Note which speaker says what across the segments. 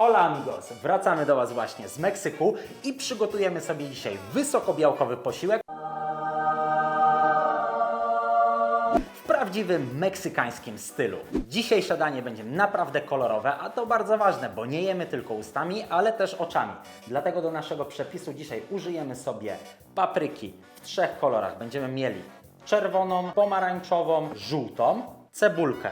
Speaker 1: amigos! Wracamy do Was właśnie z Meksyku i przygotujemy sobie dzisiaj wysokobiałkowy posiłek w prawdziwym meksykańskim stylu. Dzisiejsze danie będzie naprawdę kolorowe, a to bardzo ważne, bo nie jemy tylko ustami, ale też oczami. Dlatego do naszego przepisu dzisiaj użyjemy sobie papryki w trzech kolorach. Będziemy mieli czerwoną, pomarańczową, żółtą, cebulkę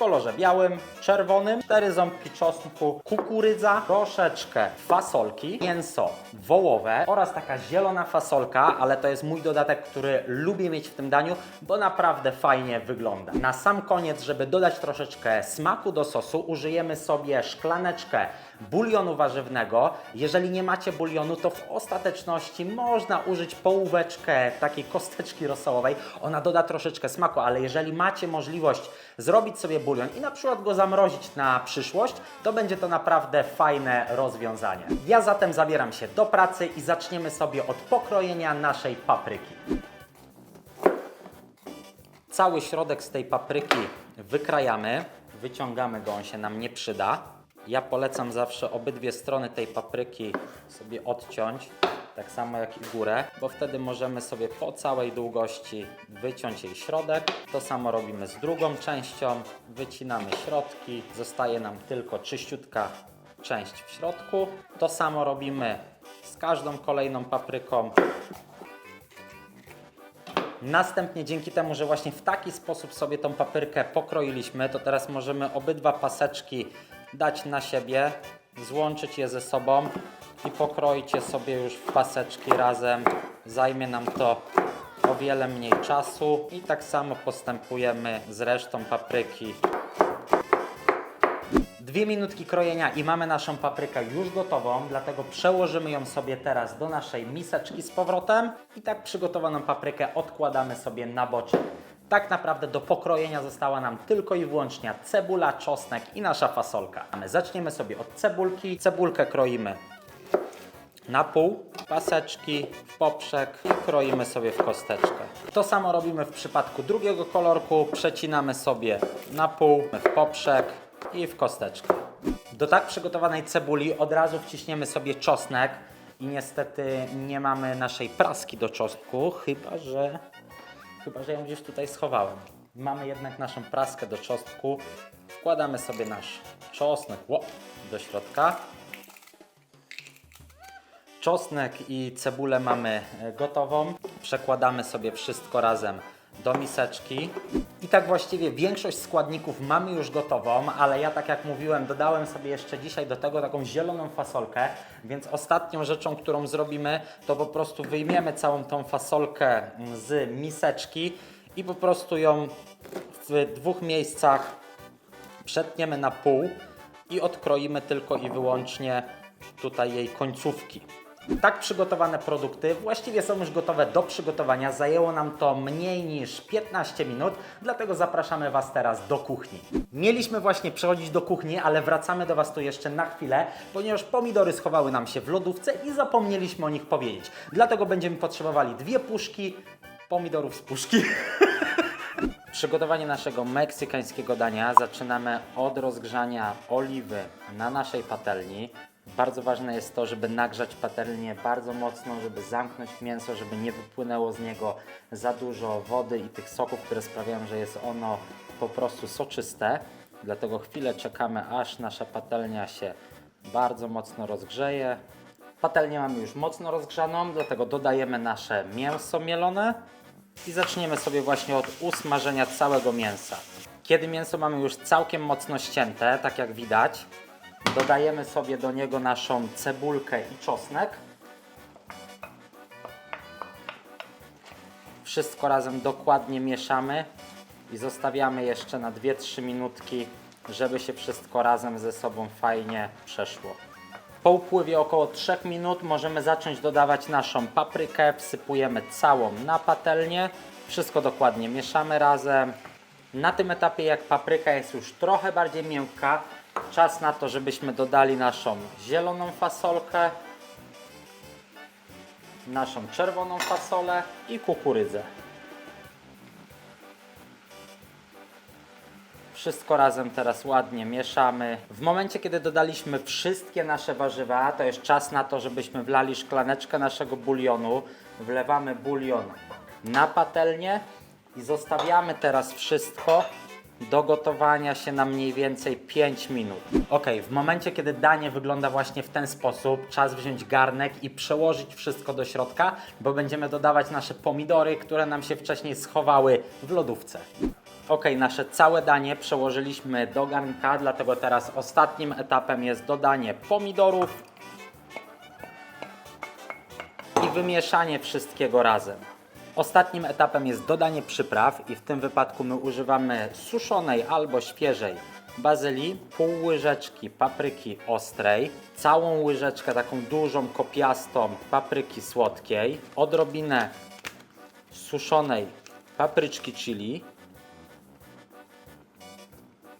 Speaker 1: kolorze białym, czerwonym, cztery ząbki czosnku, kukurydza, troszeczkę fasolki, mięso wołowe oraz taka zielona fasolka, ale to jest mój dodatek, który lubię mieć w tym daniu, bo naprawdę fajnie wygląda. Na sam koniec, żeby dodać troszeczkę smaku do sosu, użyjemy sobie szklaneczkę bulionu warzywnego. Jeżeli nie macie bulionu, to w ostateczności można użyć połóweczkę takiej kosteczki rosołowej. Ona doda troszeczkę smaku, ale jeżeli macie możliwość zrobić sobie bulion i na przykład go zamrozić na przyszłość, to będzie to naprawdę fajne rozwiązanie. Ja zatem zabieram się do pracy i zaczniemy sobie od pokrojenia naszej papryki. Cały środek z tej papryki wykrajamy, wyciągamy go, on się nam nie przyda. Ja polecam zawsze obydwie strony tej papryki sobie odciąć, tak samo jak i górę, bo wtedy możemy sobie po całej długości wyciąć jej środek. To samo robimy z drugą częścią, wycinamy środki, zostaje nam tylko czyściutka część w środku. To samo robimy z każdą kolejną papryką. Następnie dzięki temu, że właśnie w taki sposób sobie tą paprykę pokroiliśmy, to teraz możemy obydwa paseczki dać na siebie, złączyć je ze sobą i pokroić je sobie już w paseczki razem. Zajmie nam to o wiele mniej czasu i tak samo postępujemy z resztą papryki. Dwie minutki krojenia i mamy naszą paprykę już gotową, dlatego przełożymy ją sobie teraz do naszej miseczki z powrotem i tak przygotowaną paprykę odkładamy sobie na boczek. Tak naprawdę do pokrojenia została nam tylko i wyłącznie cebula, czosnek i nasza fasolka. Zaczniemy sobie od cebulki. Cebulkę kroimy na pół, paseczki w poprzek i kroimy sobie w kosteczkę. To samo robimy w przypadku drugiego kolorku. Przecinamy sobie na pół, w poprzek i w kosteczkę. Do tak przygotowanej cebuli od razu wciśniemy sobie czosnek i niestety nie mamy naszej praski do czosnku, chyba że, chyba że ją gdzieś tutaj schowałem. Mamy jednak naszą praskę do czosnku. Wkładamy sobie nasz czosnek do środka. Czosnek i cebulę mamy e, gotową. Przekładamy sobie wszystko razem do miseczki. I tak właściwie większość składników mamy już gotową, ale ja tak jak mówiłem, dodałem sobie jeszcze dzisiaj do tego taką zieloną fasolkę, więc ostatnią rzeczą, którą zrobimy, to po prostu wyjmiemy całą tą fasolkę z miseczki i po prostu ją w dwóch miejscach przetniemy na pół i odkroimy tylko i wyłącznie tutaj jej końcówki. Tak przygotowane produkty właściwie są już gotowe do przygotowania. Zajęło nam to mniej niż 15 minut, dlatego zapraszamy Was teraz do kuchni. Mieliśmy właśnie przechodzić do kuchni, ale wracamy do Was tu jeszcze na chwilę, ponieważ pomidory schowały nam się w lodówce i zapomnieliśmy o nich powiedzieć. Dlatego będziemy potrzebowali dwie puszki pomidorów z puszki. Przygotowanie naszego meksykańskiego dania zaczynamy od rozgrzania oliwy na naszej patelni. Bardzo ważne jest to, żeby nagrzać patelnię bardzo mocno, żeby zamknąć mięso, żeby nie wypłynęło z niego za dużo wody i tych soków, które sprawiają, że jest ono po prostu soczyste. Dlatego chwilę czekamy, aż nasza patelnia się bardzo mocno rozgrzeje. Patelnię mamy już mocno rozgrzaną, dlatego dodajemy nasze mięso mielone i zaczniemy sobie właśnie od usmażenia całego mięsa. Kiedy mięso mamy już całkiem mocno ścięte, tak jak widać, dodajemy sobie do niego naszą cebulkę i czosnek. Wszystko razem dokładnie mieszamy i zostawiamy jeszcze na 2-3 minutki, żeby się wszystko razem ze sobą fajnie przeszło. Po upływie około 3 minut możemy zacząć dodawać naszą paprykę. Wsypujemy całą na patelnię. Wszystko dokładnie mieszamy razem. Na tym etapie, jak papryka jest już trochę bardziej miękka, czas na to, żebyśmy dodali naszą zieloną fasolkę, naszą czerwoną fasolę i kukurydzę. Wszystko razem teraz ładnie mieszamy. W momencie, kiedy dodaliśmy wszystkie nasze warzywa, to jest czas na to, żebyśmy wlali szklaneczkę naszego bulionu. Wlewamy bulion na patelnię i zostawiamy teraz wszystko do gotowania się na mniej więcej 5 minut. Ok, w momencie, kiedy danie wygląda właśnie w ten sposób, czas wziąć garnek i przełożyć wszystko do środka, bo będziemy dodawać nasze pomidory, które nam się wcześniej schowały w lodówce. Ok, nasze całe danie przełożyliśmy do garnka, dlatego teraz ostatnim etapem jest dodanie pomidorów i wymieszanie wszystkiego razem. Ostatnim etapem jest dodanie przypraw i w tym wypadku my używamy suszonej albo świeżej bazylii, pół łyżeczki papryki ostrej, całą łyżeczkę taką dużą kopiastą papryki słodkiej, odrobinę suszonej papryczki chili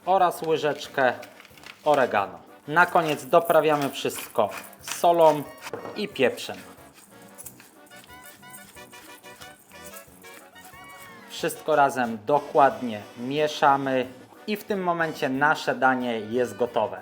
Speaker 1: oraz łyżeczkę oregano. Na koniec doprawiamy wszystko solą i pieprzem. Wszystko razem dokładnie mieszamy i w tym momencie nasze danie jest gotowe.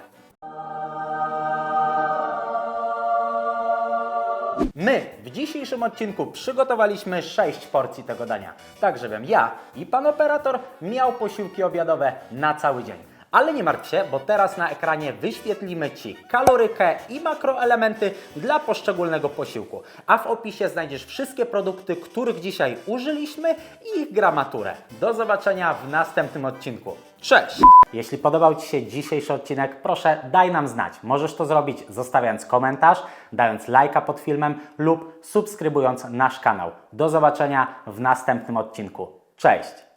Speaker 1: My w dzisiejszym odcinku przygotowaliśmy 6 porcji tego dania. Tak, żebym ja i pan operator miał posiłki obiadowe na cały dzień. Ale nie martw się, bo teraz na ekranie wyświetlimy Ci kalorykę i makroelementy dla poszczególnego posiłku. A w opisie znajdziesz wszystkie produkty, których dzisiaj użyliśmy i ich gramaturę. Do zobaczenia w następnym odcinku. Cześć! Jeśli podobał Ci się dzisiejszy odcinek, proszę daj nam znać. Możesz to zrobić zostawiając komentarz, dając lajka pod filmem lub subskrybując nasz kanał. Do zobaczenia w następnym odcinku. Cześć!